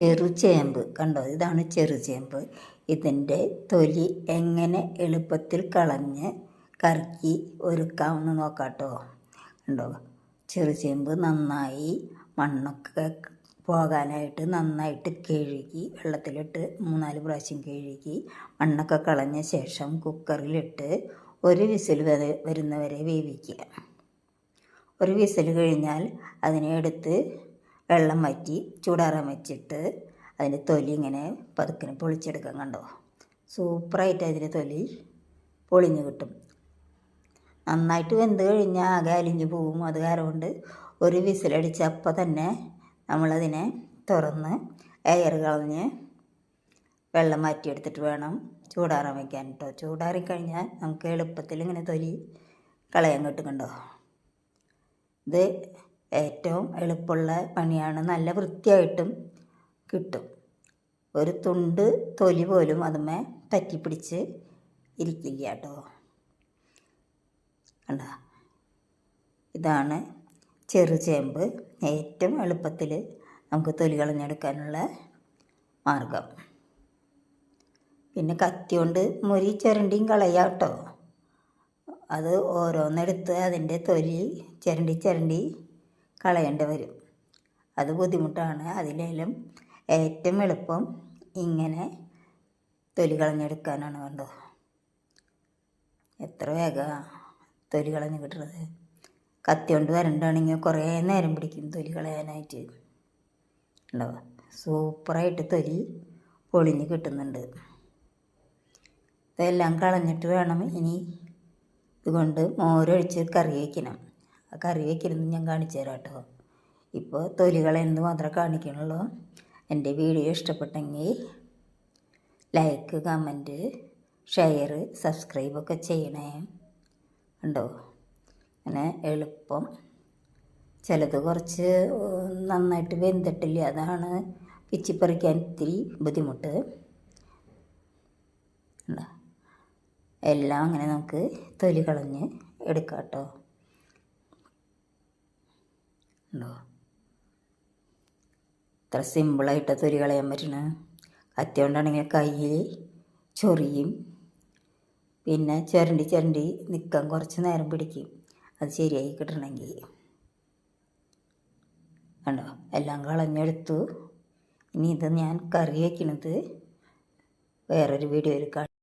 ചെറുചേമ്പ്. കണ്ടോ? ഇതാണ് ചെറുചേമ്പ്. ഇതിന്റെ തൊലി എങ്ങനെ എളുപ്പത്തിൽ കളഞ്ഞ് കറക്കി ഒരുക്കാമെന്ന് നോക്കാട്ടോ. കണ്ടോ? ചെറുചേമ്പ് നന്നായി മണ്ണൊക്കെ പോകാനായിട്ട് നന്നായിട്ട് കഴുകി വെള്ളത്തിലിട്ട് മൂന്നാൽ പ്രാവശ്യം കഴുകി മണ്ണൊക്കെ കളഞ്ഞ ശേഷം കുക്കറിലിട്ട് ഒരു വിസിൽ വരെ വരുന്നവരെ വേവിക്കുക. ഒരു വിസിൽ കഴിഞ്ഞാൽ അതിനെ എടുത്ത് വെള്ളം വറ്റി ചൂടാറാൻ വെച്ചിട്ട് അതിന്റെ തൊലി ഇങ്ങനെ പതുക്കിന് പൊളിച്ചെടുക്കാൻ കണ്ടോ? സൂപ്പറായിട്ട് അതിന്റെ തൊലി പൊളിഞ്ഞ് കിട്ടും. നന്നായിട്ട് വെന്ത് കഴിഞ്ഞാൽ ആകെ അലിഞ്ഞ് പോവും. അത് കാരണം ഒരു വിസിലടിച്ച് അപ്പം തന്നെ നമ്മളതിനെ തുറന്ന് എയർ കളഞ്ഞ് വെള്ളം മാറ്റിയെടുത്തിട്ട് വേണം ചൂടാറാൻ വയ്ക്കാൻ കേട്ടോ ചൂടാറിക്കഴിഞ്ഞാൽ നമുക്ക് എളുപ്പത്തിൽ ഇങ്ങനെ തൊലി കളയാൻ കിട്ടുന്നുണ്ടോ ഇത് ഏറ്റവും എളുപ്പമുള്ള പണിയാണ് നല്ല വൃത്തിയായിട്ടും കിട്ടും. ഒരു തുണ്ട് തൊലി പോലും അതുമേ പറ്റിപ്പിടിച്ച് ഇരിക്കില്ല കേട്ടോ കണ്ട? ഇതാണ് ചെറുചേമ്പ് ഏറ്റവും എളുപ്പത്തിൽ നമുക്ക് തൊലി കളഞ്ഞെടുക്കാനുള്ള മാർഗം. പിന്നെ കത്തി കൊണ്ട് മുരി ചിരണ്ടിയും കളയാം കേട്ടോ അത് ഓരോന്നെടുത്ത് അതിന്റെ തൊലി ചിരണ്ടി ചിരണ്ടി കളയേണ്ടി വരും. അത് ബുദ്ധിമുട്ടാണ്. അതിലേലും ഏറ്റവും എളുപ്പം ഇങ്ങനെ തൊലി കളഞ്ഞെടുക്കാനാണ് കണ്ടോ? എത്ര വേഗം തൊലി കളഞ്ഞ് കിട്ടുന്നത് കത്തി കൊണ്ട് വരണ്ടാണെങ്കിൽ കുറേ നേരം പിടിക്കും തൊലി കളയാനായിട്ട്. ഉണ്ടോ സൂപ്പറായിട്ട് തൊലി പൊളിഞ്ഞ് കിട്ടുന്നുണ്ട്. ഇതെല്ലാം കളഞ്ഞിട്ട് വേണം ഇനി ഇതുകൊണ്ട് മോരൊഴിച്ച് കറി വയ്ക്കണം ആ കറി വയ്ക്കണമെന്ന് ഞാൻ കാണിച്ചു തരാം കേട്ടോ ഇപ്പോൾ തൊലികൾ എന്ത് മാത്രമേ കാണിക്കണുള്ളൂ. എന്റെ വീഡിയോ ഇഷ്ടപ്പെട്ടെങ്കിൽ ലൈക്ക് കമന്റ് ഷെയർ സബ്സ്ക്രൈബൊക്കെ ചെയ്യണേ. ഉണ്ടോ അങ്ങനെ എളുപ്പം. ചിലത് കുറച്ച് നന്നായിട്ട് വെന്തിട്ടില്ല. അതാണ് പിച്ചിപ്പറിക്കാൻ ഇത്തിരി ബുദ്ധിമുട്ട്. എല്ലാം അങ്ങനെ നമുക്ക് തൊലി കളഞ്ഞ് എടുക്കാം കേട്ടോ ഉണ്ടോ? ഇത്ര സിമ്പിളായിട്ട് തൊരി കളയാൻ പറ്റണ. കത്തി കയ്യിൽ ചൊറിയും. പിന്നെ ചിരണ്ടി ചിരണ്ടി നിൽക്കാൻ കുറച്ച് നേരം പിടിക്കും. അത് ശരിയായി കിട്ടണമെങ്കിൽ കണ്ടോ? എല്ലാം കളഞ്ഞെടുത്തു. ഇനി ഇത് ഞാൻ കറി വയ്ക്കുന്നത് വേറൊരു വീഡിയോയിൽ കാണാം.